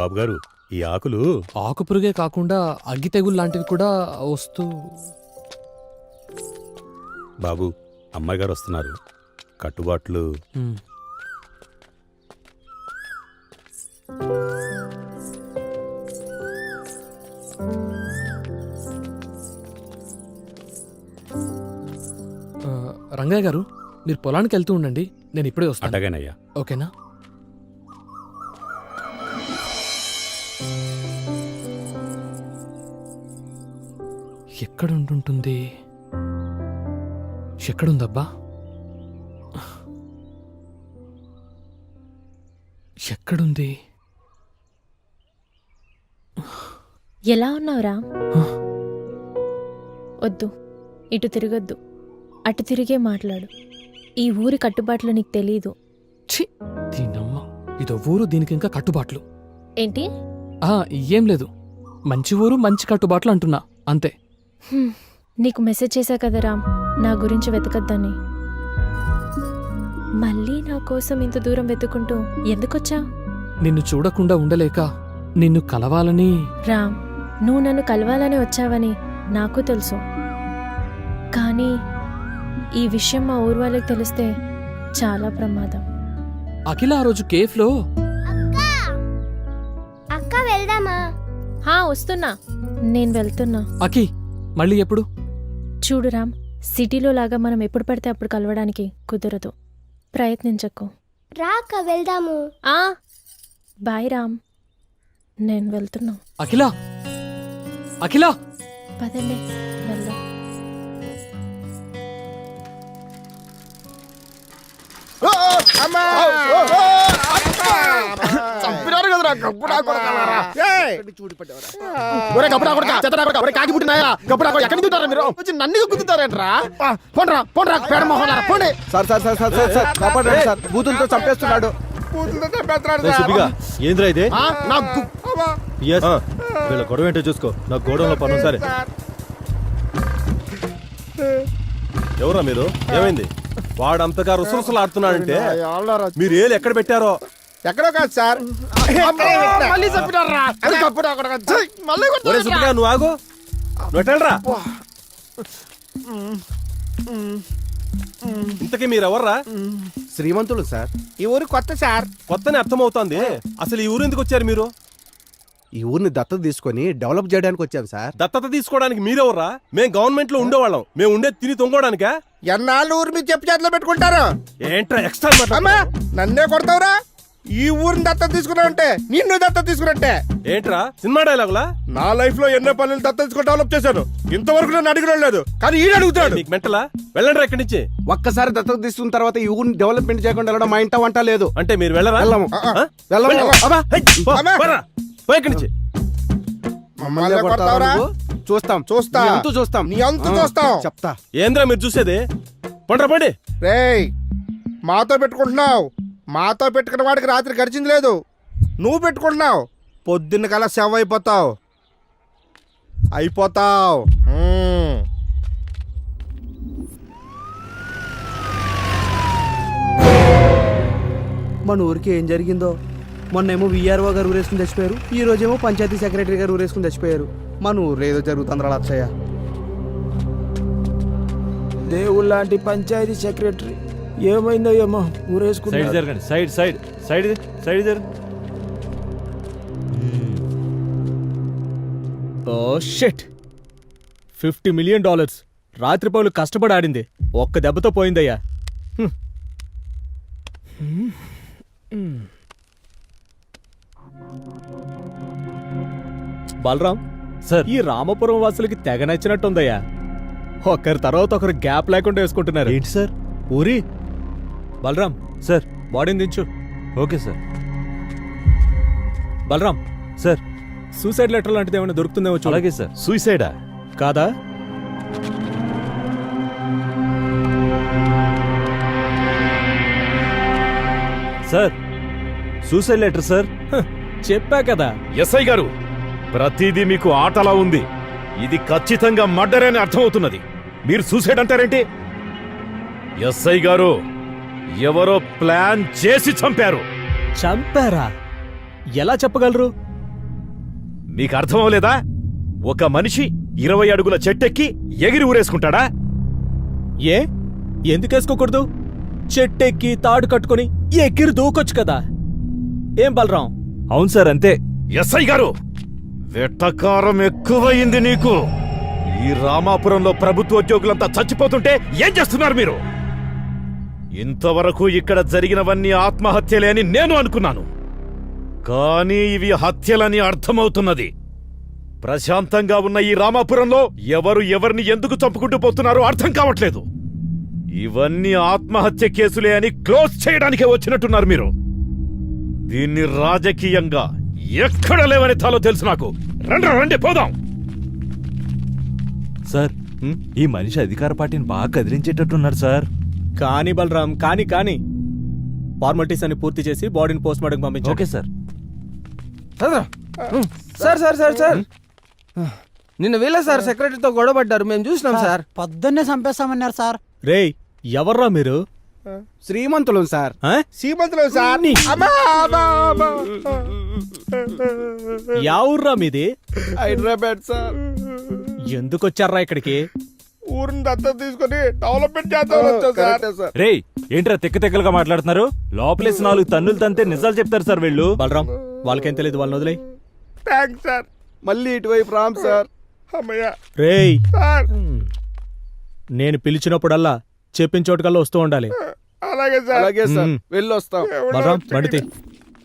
బాబు గారు ఈ ఆకులు ఆకు పురుగే కాకుండా అగ్గి తెగులు లాంటివి కూడా వస్తూ బాబు అమ్మాయి గారు వస్తున్నారు. కట్టుబాట్లు. ఉమ్. ఆ, రంగయ్య గారు మీరు పొలానికి వెళ్తూ ఉండండి నేను ఇప్పుడే వస్తాను. అటగానయ్యా ఓకేనా? ఎక్కడ ఉంటుంటుంది ఎక్కడుందబ్బా? ఎక్కడుంది? ఎలా ఉన్నావురా వద్దు. ఇటు తిరగొద్దు. అటు తిరిగే మాట్లాడు. ఈ ఊరి కట్టుబాట్లు నీకు తెలీదు. దీనమ్మ ఇదో ఊరు దీనికి ఇంకా కట్టుబాట్లు. ఏంటి? ఆ ఏం లేదు. మంచి ఊరు మంచి కట్టుబాట్లు అంటున్నా. అంతే. నీకు మెసేజ్ చేశా కదా రామ్. నా గురించి వెతకద్దని. మళ్ళీ నా కోసం ఇంత దూరం వెతుకుంటూ ఎందుకొచ్చా? నిన్ను చూడకుండా ఉండలేక నిన్ను కలవాలని. రామ్ నువ్వు నన్ను కలవాలని వచ్చావని నాకు తెలుసు. కానీ ఈ విషయం మా ఊరు వాళ్ళకి తెలిస్తే చాలా ప్రమాదం. అఖిల ఆ రోజు కేఫ్లో? అక్క వెళ్దామా? హా వస్తున్నా. నేను వెళ్తున్నా. అఖి మళ్ళీ ఎప్పుడు? చూడు రామ్ సిటీలో లాగా మనం ఎప్పుడు పడితే అప్పుడు కలవడానికి కుదరదు. ప్రయత్నించకు. రా అక్క వెళ్దాము. ఆ? బాయ్ రామ్. నేను వెళ్తున్నా. అఖిల! అఖిల! పదండి వెళ్దాం. చంపినారు కదరా గబ్బుడా కొడకలారా. ఒరే గబ్బుడా కొడక చెత్తడా కొడక ఒరే కాకి పుట్టినాయా గబ్బుడా కొడక ఎక్కడికి దిగుతారా మీరు? వచ్చి నన్ను గుద్దుతారేంట్రా? పోండ్రా పోండ్రా పేడ మొహలారా పోండి. Sir sir sir sir sir sir కాపాడండి సార్. బూతులతో చంపేస్తున్నాడు. సుబ్బిగా ఏంద్రా ఇదే? ఆ, నా గు- ఎస్ వీళ్ళ గొడవ ఏంటో చూసుకో. నా గోడంలో పను సరే. ఎవరా మీరు? ఏమైంది? వాడు అంతగా రుసరుసలు ఆడుతున్నాడంటే మీరు ఏలు ఎక్కడ పెట్టారో? ఎక్కడో కాదు సార్. మళ్ళీ ఛీ, మళ్ళీ ఒరే కొట్టారు. సుబ్బిగా నువ్వు ఆగు. నువ్వు ఎట్టరా ఇంతకీ మీరు ఎవర్రా శ్రీమంతులు సార్. ఈ ఊరు కొత్త సార్. కొత్తనే అర్థమవుతోంది. అసలు ఈ ఊరు ఎందుకు వచ్చారు మీరు? ఈ ఊరిని దత్తత తీసుకొని డెవలప్ చేయడానికి వచ్చాం సార్. దత్తత తీసుకోవడానికి మీరెవర్రా? మేము గవర్నమెంట్లో ఉండేవాళ్ళం. మేము ఉండే తిని తొంగోడానికా? ఎన్నాళ్ళు ఊరు మీకు చెప్పు చేతిలో పెట్టుకుంటారు? ఏంట్రా ఎక్స్ట్రా అమ్మా నన్నే కొడతావురా? ఈ ఊరిని దత్తత తీసుకున్నావంటే నిన్ను దత్తత తీసుకున్నట్టే. ఏంట్రా? సినిమా డైలాగులా? నా లైఫ్లో ఎన్నో పనులు దత్తత తీసుకుని డెవలప్ చేశాను. ఇంతవరకు నన్ను అడిగిన లేదు కానీ ఈయన అడుగుతాడు. నీకు మెంటలా? వెళ్ళండి ఇక్కడి నుంచి. ఒక్కసారి దత్తత తీసుకున్న తర్వాత ఈ ఊరిని డెవలప్మెంట్ చేయకుండా వెళ్ళడం మా ఇంట వంట లేదు. అంటే మీరు వెళ్ళరా? వెళ్ళము? వెళ్ళము. అబ్బా, అమ్మా. నుంచి. మమ్మల్ని కొడతావురా? నువ్వు? చూస్తాం. చూస్తా. నీ అంతు చూస్తాం. నీ అంతు ఆ, చూస్తాం. చెప్తా. ఏంద్రా మీరు చూసేది? పండ్రా పండి. రేయ్ మాతో పెట్టుకుంటున్నావు. మాతో పెట్టుకున్న వాడికి రాత్రి గడిచింది లేదు. నువ్వు పెట్టుకుంటున్నావు. పొద్దున్న కల్లా సెవ్ అయిపోతావు. అయిపోతావు. మన ఊరికి ఏం జరిగిందో? మొన్నేమో విఆర్ఓ గారు ఊరేసుకుని చచ్చిపోయారు. ఈ రోజేమో పంచాయతీ సెక్రటరీ గారు ఊరేసుకుని చచ్చిపోయారు. మన ఊర్లో ఏదో జరుగుతుందిరా లచ్చయ్య. దేవుళ్ళంటి పంచాయతీ సెక్రటరీ. ఏమైందో ఏమో సైడ్ జరగండి సైడ్ సైడ్ సైడ్ సైడ్ జరగండి. Oh shit. Fifty million dollars. రాత్రి పౌలు కష్టపడి ఆడింది. ఒక్క దెబ్బతో పోయిందయ్యా. హ్మ్. హ్మ్. బలరాం సార్. ఈ రామపురం వాసులకి తెగ నచ్చినట్టుందయ్యా. ఒకరి తర్వాత ఒకరు గ్యాప్ లేకుండా వేసుకుంటున్నారు. ఏంటి సార్? ఊరి బలరాం సార్ బాడీని దించు. Okay sir. Balaram sir suicide letter లాంటిది ఏమైనా దొరుకుతుందేమో చూడు. అలాగే సార్. సూసైడా? కాదా? Sir suicide letter sir. చెప్పా కదా. ఎస్ఐ గారు ప్రతిదీ మీకు ఆటలా ఉంది. ఇది ఖచ్చితంగా మర్డర్ అని అర్థమవుతున్నది. మీరు సూసైడ్ అంటారేంటి? ఎస్ఐ గారు ఎవరో ప్లాన్ చేసి చంపారు. చంపారా? ఎలా చెప్పగలరు? మీకు అర్థం అవ్వలేదా ఒక మనిషి ఇరవై అడుగుల చెట్టెక్కి ఎగిరి ఊరేసుకుంటాడా? ఏ? ఎందుకు వేసుకోకూడదు? చెట్టెక్కి తాడు కట్టుకొని ఎక్కిరి దూకొచ్చు కదా. ఏం బలరాం? అవును సార్ అంతే. ఎస్ఐ గారు వెట్టకారం ఎక్కువయింది నీకు. ఈ రామాపురంలో ప్రభుత్వ ఉద్యోగులంతా చచ్చిపోతుంటే ఏం చేస్తున్నారు మీరు? ఇంతవరకు ఇక్కడ జరిగినవన్నీ ఆత్మహత్యలే అని నేను అనుకున్నాను. కానీ ఇవి హత్యలని అర్థమవుతున్నది. ప్రశాంతంగా ఉన్న ఈ రామాపురంలో ఎవరు ఎవరిని ఎందుకు చంపుకుంటూ పోతున్నారో అర్థం కావట్లేదు. ఇవన్నీ ఆత్మహత్య కేసులే అని క్లోజ్ చేయడానికే వచ్చినట్టున్నారు మీరు. దీన్ని రాజకీయంగా ఎక్కడ లేవని తాలో తెలుసు నాకు. రండి రండి పోదాం. సార్ ఈ మనిషి అధికార పార్టీని బాగా కదిలించేటట్టున్నాడు సార్. కానీ బలరాం కానీ కానీ. ఫార్మాలిటీస్ అన్ని పూర్తి చేసి బాడీని పోస్ట్ మార్టం పంపించు okay sir. Sir sir. Sir sir నిన్న వీళ్ళ సార్ సెక్రటరీతో గొడవ పడ్డారు. మేము చూసినాం సార్ పొద్దున్నే చంపేస్తామన్నారు సార్. రేయ్ ఎవర్రా మీరు? శ్రీమంతులు సార్. ఆ? సీమంతులు సార్. అమ్మా, అమ్మా, అమ్మా. యా ఊర్రా మీది? హైదరాబాద్ సార్. ఎందుకు వచ్చారా ఇక్కడికి? ఊరిని దత్తత తీసుకొని డెవలప్మెంట్ చేద్దాం వచ్చాం సార్. సార్. రేయ్ ఏంట్రా తిక్క తిక్కలుగా మాట్లాడుతున్నారు? లోపలేసి నాలుగు తన్నులు తంతే నిజాలు చెప్తారు సార్ వీళ్ళు. బలరాం వాళ్ళకేం తెలియదు వాళ్ళని వదిలే థ్యాంక్స్ సార్. మళ్ళీ ఇటువైపు రామ్ సార్. అమ్మయ్య. రేయ్. సార్. నేను పిలిచినప్పుడల్లా చెప్పిన చోటుకల్లా వస్తూ ఉండాలి. అలాగే సార్. అలాగే సార్. వెళ్ళొస్తాం. బలరాం బండితే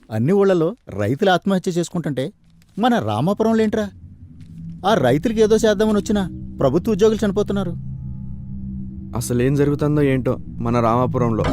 అన్ని ఊళ్ళలో రైతులు ఆత్మహత్య చేసుకుంటుంటే మన రామాపురంలో ఏంట్రా? ఆ రైతులకి ఏదో చేద్దామని వచ్చినా ప్రభుత్వ ఉద్యోగులు చనిపోతున్నారు. అసలేం జరుగుతుందో ఏంటో మన రామాపురంలో.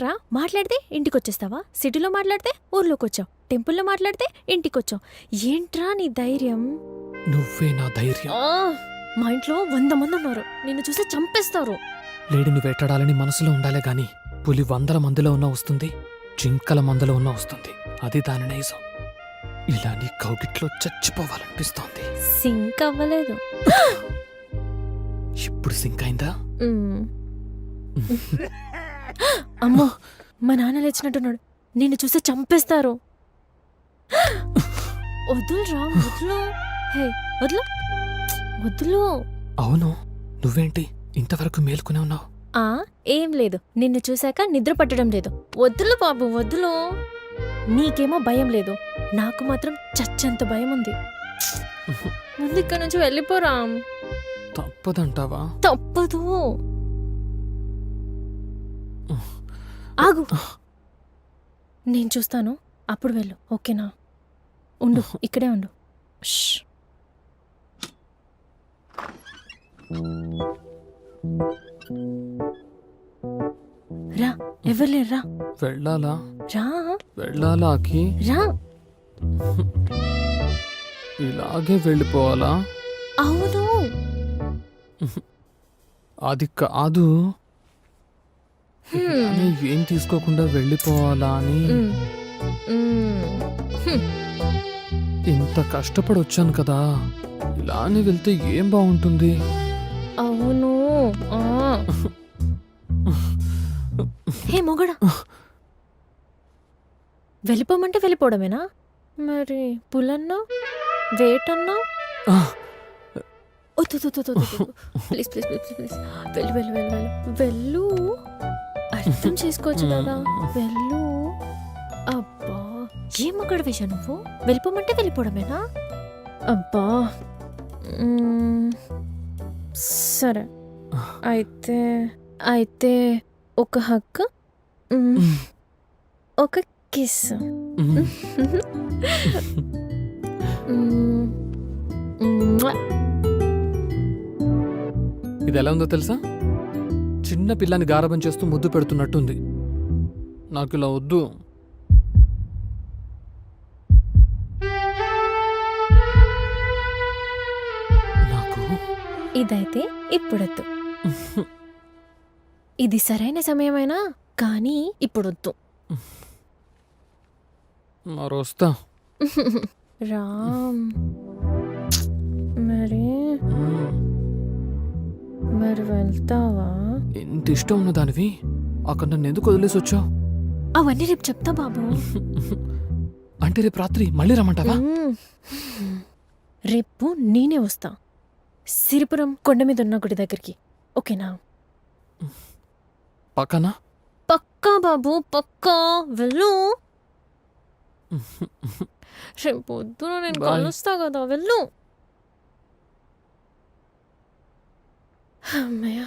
ఏంట్రా మాట్లాడితే ఇంటికి వచ్చేస్తావా సిటీలో మాట్లాడితే ఊర్లోకి వచ్చావు టెంపుల్లో మాట్లాడితే ఇంటికి వచ్చావు ఏంట్రా నీ ధైర్యం? నువ్వే నా ధైర్యం. ఆ, మా ఇంట్లో వంద మంది ఉన్నారు. నిన్ను చూసి చంపేస్తారు. లేడిని వేటాడాలని మనసులో ఉండాలే గాని పులి వందల మందిలో ఉన్న వస్తుంది జింకల మందలో ఉన్న వస్తుంది. అది దాని నైజం. ఇలా నీ కౌగిట్లో చచ్చిపోవాలనిపిస్తోంది. సింక్ అవ్వలేదు ఇప్పుడు సింక్ అయిందా మ్మ్. అమ్మో మా నాన్న లేచినట్టున్నాడు. నిన్ను చూసి చంపేస్తారు. వదులురా వదులు. హే వదులు. వదులు. అవును నువ్వేంటి ఇంతవరకు మేల్కొనే ఉన్నావు? ఆ ఏం లేదు. నిన్ను చూశాక నిద్ర పట్టడం లేదు. వద్దులు బాబు వద్దులు నీకేమో భయం లేదు. నాకు మాత్రం చచ్చంత భయం ఉంది. ముందు ఇక్కడ నుంచి వెళ్ళిపోరా. తప్పదంటావా? తప్పదు. ఆగు. నేను చూస్తాను. అప్పుడు వెళ్ళు. ఓకేనా? ఉండు. ఇక్కడే ఉండు. రా. ఎవరు లేరు? రా. వెళ్ళాలా? రా. వెళ్ళాలాకి రా. ఇలాగే వెళ్ళిపోవాలా? అవును. అది కాదు ఏం తీసుకోకుండా వెళ్ళిపోవాలా అని. ఇంత కష్టపడి వచ్చాను కదా. ఇలానే వెళ్తే ఏం బాగుంటుంది అవును. హే మొగడా. వెళ్ళిపోమంటే వెళ్ళిపోవడమేనా? మరి పులన్నా వేటన్నా? వద్దు. Please please please please. వెళ్ళు వెళ్ళు వెళ్ళు వెళ్ళు. వెళ్ళు. అర్థం చేసుకోవచ్చు కదా వెళ్ళు. అబ్బా ఏం అక్కడ విషయం నువ్వు? వెళ్ళిపోమంటే వెళ్ళిపోవడమేనా? అబ్బా. సరే. అయితే అయితే ఒక హక్. ఒక కిస్. ఇది ఎలా ఉందో తెలుసా? చిన్న పిల్లని గారబం చేస్తూ ముద్దు పెడుతున్నట్టుంది. నాకు ఇలా వద్దు. నాకు? ఇదైతే ఇప్పుడొద్దు. ఇది సరైన సమయమైనా కానీ ఇప్పుడొద్దు. మరొస్తా. రామ్. మరి. మరి వెళ్తావా? ఎంత ఇష్టం ఉన్న దానివి అక్కడ నన్ను ఎందుకు వదిలేసి వచ్చావు? అవన్నీ రేపు చెప్తా బాబు. అంటే రేపు రాత్రి మళ్ళీ రమ్మంటావా? మ్మ్. రేపు నేనే వస్తా. సిరిపురం కొండ మీద ఉన్న గుడి దగ్గరికి. ఓకేనా? పక్కనా? పక్కా బాబు పక్కా. వెళ్ళు. రేపు పొద్దున నేను Bye. కలుస్తా కదా వెళ్ళు. అమ్మయ్య.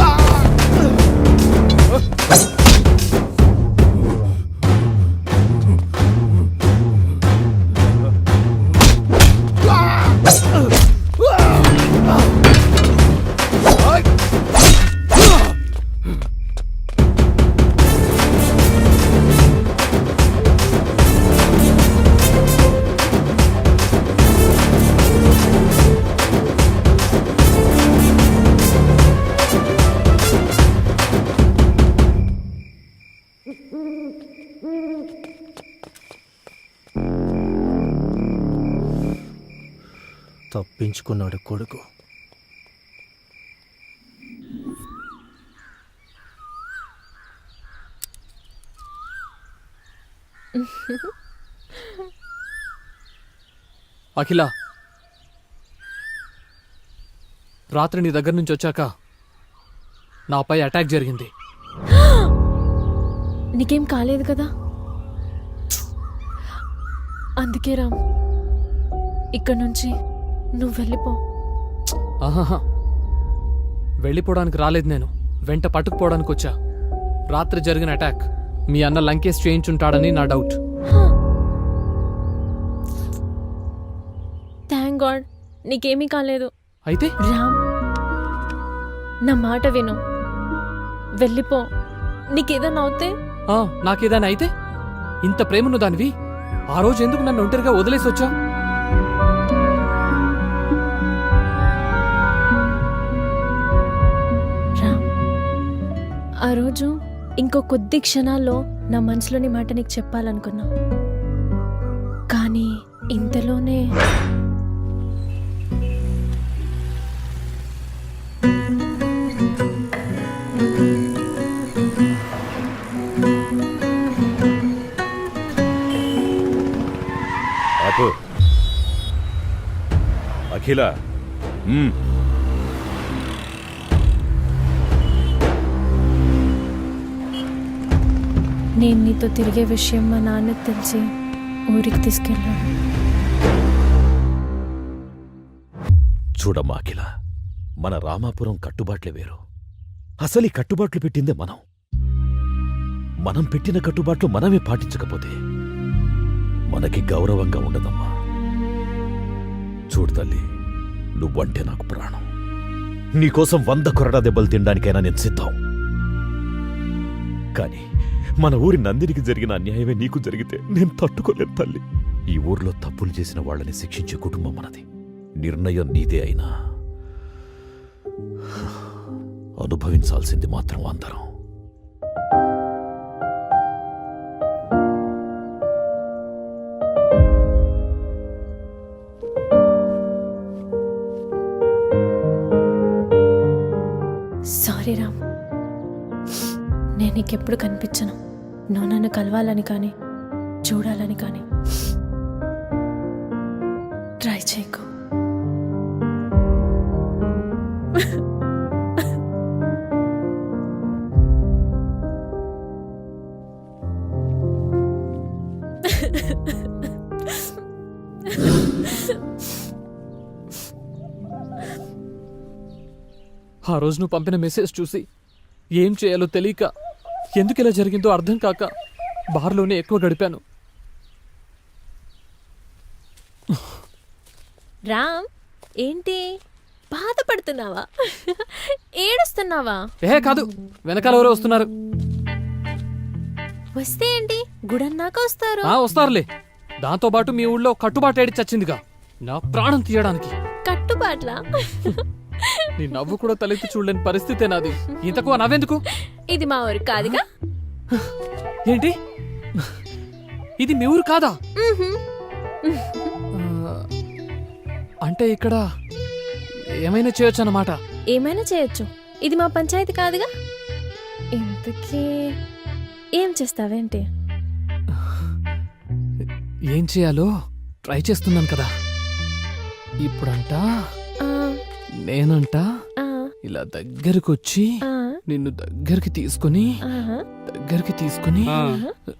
తప్పించుకున్నాడు కొడుకు. అఖిల. రాత్రి నీ దగ్గర నుంచి వచ్చాక నాపై అటాక్ జరిగింది. నీకేం కాలేదు కదా? అందుకే రామ్ ఇక్కడ నుంచి నువ్వు వెళ్ళిపో. ఆహాహా. వెళ్ళిపోవడానికి రాలేదు నేను. వెంట పట్టుకుపోవడానికి వచ్చా. రాత్రి జరిగిన అటాక్ మీ అన్న లంకేష్ చేయించుంటాడని నా డౌట్ థ్యాంక్ గాడ్ నీకేమీ కాలేదు. అయితే? రామ్ నా మాట విను. వెళ్ళిపో. నీకేదన్నా అవుతే? ఆ, నాకేదాని అయితే? ఇంత ప్రేమను దానివి? ఆ రోజు ఎందుకు నన్ను ఒంటరిగా వదిలేసి వచ్చా ఆ రోజు ఇంకో కొద్ది క్షణాల్లో నా మనసులోని మాట నీకు చెప్పాలనుకున్నా. కానీ ఇంతలోనే ఆపు. అఖిల. నేను నీతో తిరిగే విషయం మా నాన్నకు తెలిసి ఊరికి తీసుకెళ్ళాను చూడమ్మా అఖిల మన రామాపురం కట్టుబాట్లే వేరు. అసలు ఈ కట్టుబాట్లు పెట్టిందే మనం. మనం పెట్టిన కట్టుబాట్లు మనమే పాటించకపోతే మనకి గౌరవంగా ఉండదమ్మా. చూడు తల్లి నువ్వంటే నాకు ప్రాణం. నీకోసం వంద కొరడా దెబ్బలు తినడానికైనా నేను సిద్ధం. కానీ మన ఊరి నందినికి జరిగిన అన్యాయమే నీకు జరిగితే నేను తట్టుకోలేను తల్లి. ఈ ఊర్లో తప్పులు చేసిన వాళ్ళని శిక్షించే కుటుంబం మనది. నిర్ణయం నీదే అయినా అనుభవించాల్సింది మాత్రం అందరం. నీకెప్పుడు కనిపించను. నువ్వు నన్ను కలవాలని కానీ చూడాలని కానీ. ట్రై చేయకు ఆ రోజు నువ్వు పంపిన మెసేజ్ చూసి ఏం చేయాలో తెలియక ఎందుకు ఇలా జరిగిందో అర్థం కాక బార్లోనే ఎక్కువ గడిపాను. రామ్ ఏంటి? బాధపడుతున్నావా? ఏడుస్తున్నావా? ఏ కాదు. వెనకాల ఎవరో వస్తున్నారు. వస్తే ఏంటి? గుడన్నాక వస్తారు. ఆ వస్తారులే. దాంతో పాటు మీ ఊళ్ళో కట్టుబాటేడి చచ్చిందిగా. నా ప్రాణం తీయడానికి. కట్టుబాట్లా? నీ నవ్వు కూడా తలెత్తి చూడలేని పరిస్థితే నాది. ఇంతకు నవ్వెందుకు? ఇది మా ఊరు కాదుగా? ఏంటి? ఇది మీ ఊరు కాదా? అంటే ఇక్కడ ఏమైనా చేయొచ్చు అన్నమాట. ఏమైనా చేయొచ్చు. ఇది మా పంచాయతీ కాదుగా? ఇంతకీ ఏం చేస్తావేంటి? ఏం చేయాలో ట్రై చేస్తున్నాను కదా. ఇప్పుడంట నేనంట? ఇలా దగ్గరకు వచ్చి నిన్ను దగ్గరికి తీసుకుని. దగ్గరికి తీసుకుని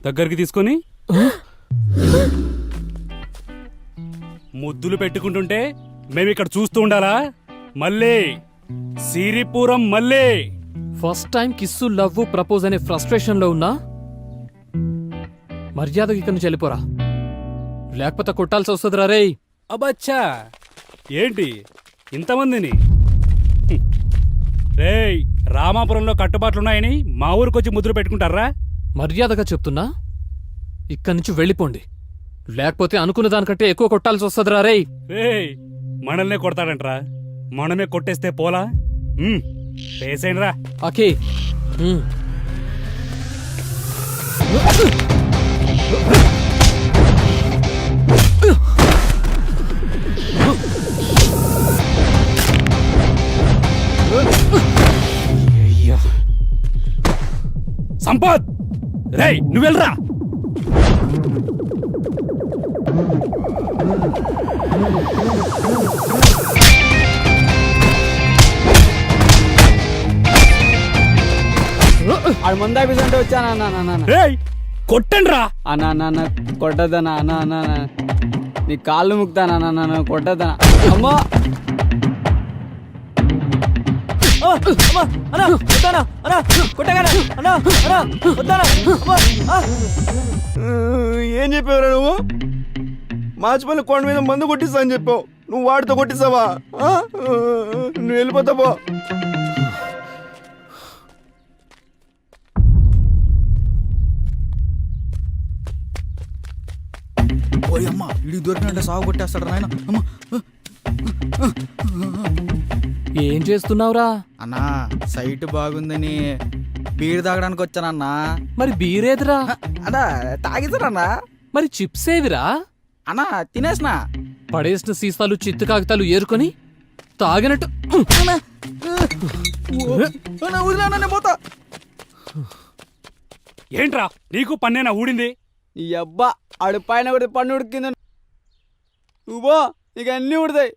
దగ్గరికి తీసుకొని? ముద్దులు పెట్టుకుంటుంటే మేము ఇక్కడ చూస్తూ ఉండాలా? మళ్ళీ. సిరిపురం మళ్ళీ. First time kiss love propose అనే ఫ్రస్ట్రేషన్లో ఉన్నా మర్యాదకి ఇక్కడి నుంచి వెళ్ళిపోరా. లేకపోతే కొట్టాల్సి వస్తుందిరా రేయ్. అబచ్చా ఏంటి? ఇంతమందిని. రేయ్ రామాపురంలో కట్టుబాట్లున్నాయని మా ఊరికొచ్చి ముద్ర పెట్టుకుంటారా? మర్యాదగా చెప్తున్నా. ఇక్కడి నుంచి వెళ్ళిపోండి. లేకపోతే అనుకున్న దానికంటే ఎక్కువ కొట్టాల్సి వస్తుందిరా రేయ్. రేయ్ మనల్నే కొడతాడంట్రా. మనమే కొట్టేస్తే పోలా? పేసేయండి రా సంపత్! రేయ్ నువ్వు వెళ్ళరా! ఆడు ముందు ఆఫీస్ అంటే వచ్చాను అన్న అన్న అన్న రేయ్ కొట్టండి రా అన్న అన్న అన్న కొట్టద్దనా అన్న అన్న అన్న నీ కాళ్ళు ముక్తానా అన్న అన్న కొట్టద్దనా అమ్మో! ఏం చెప్పావురా నువ్వు? మాచిపల్లి కొండ మీద మందు కొట్టిస్తా అని చెప్పావు. నువ్వు వాడితో కొట్టిస్తావా? నువ్వు వెళ్ళిపోతావో అమ్మ ఇడి దొరికినట్టే సాగు కొట్టేస్తాడు నాయన. అమ్మ ఏం చేస్తున్నావురా? అన్నా సైట్ బాగుందని బీర్ తాగడానికి వచ్చానన్నా. మరి బీరేదిరా? అన్నా తాగిస్తారన్నా మరి చిప్స్ ఏవిరా? అన్నా తినేసినా. పడేసిన సీసాలు చిత్తు కాగితాలు ఏరుకొని తాగినట్టు. వదిలేనా పోతా. ఏంట్రా నీకు పన్నేనా ఊడింది? ఈ అబ్బా ఆడు పైన కూడా పన్ను ఉడికింది. నువ్వు ఇక అన్ని ఉడతాయి.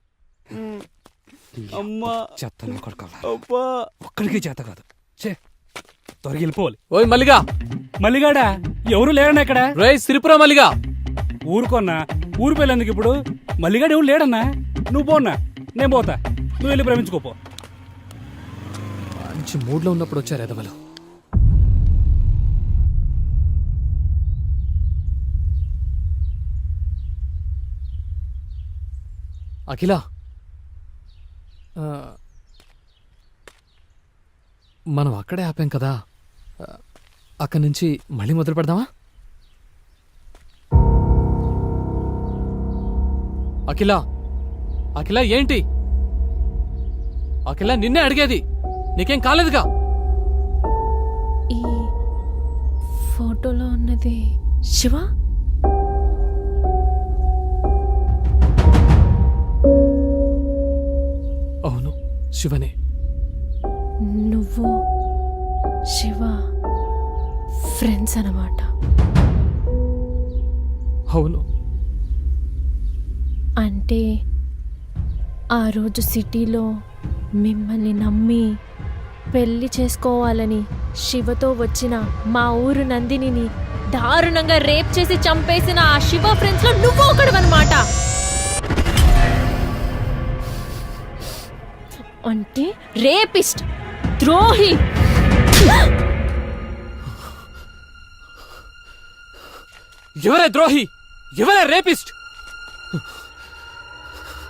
అమ్మా. చెత్తను కొడుకోవాలా అబ్బా. ఒక్కడికి చేత కాదు. చే త్వరగా వెళ్ళిపోవాలి. ఓయ్ మల్లిగా. మల్లిగాడా? ఎవరు లేరన్నా ఇక్కడ? రేయ్ సిరిపురా మల్లిగా. ఊరుకోన్నా. ఊరు పెళ్ళేందుకు ఇప్పుడు? మల్లిగాడు ఎవరు లేడన్నా? నువ్వు పోన్నా. నేను పోతా. నువ్వు వెళ్ళి ప్రేమించుకోపో మంచి మూడ్లో ఉన్నప్పుడు వచ్చారు ఎదవలు. అఖిల. మనం అక్కడే ఆపాం కదా. అక్కడి నుంచి మళ్ళీ మొదలు పెడదామా? అఖిల అఖిల ఏంటి? అఖిల నిన్నే అడిగేది. నీకేం కాలేదుగా? ఈ ఫోటోలో ఉన్నది శివ? శివనే. నువ్వు శివ ఫ్రెండ్స్ అన్నమాట. అవును. అంటే ఆ రోజు సిటీలో మిమ్మల్ని నమ్మి పెళ్ళి చేసుకోవాలని శివతో వచ్చిన మా ఊరు నందినిని దారుణంగా రేప్ చేసి చంపేసిన ఆ శివ ఫ్రెండ్స్లో నువ్వు ఒకడు అంటే రేపిస్ట్ ద్రోహి. ఎవరే ద్రోహి? ఎవరే రేపిస్ట్?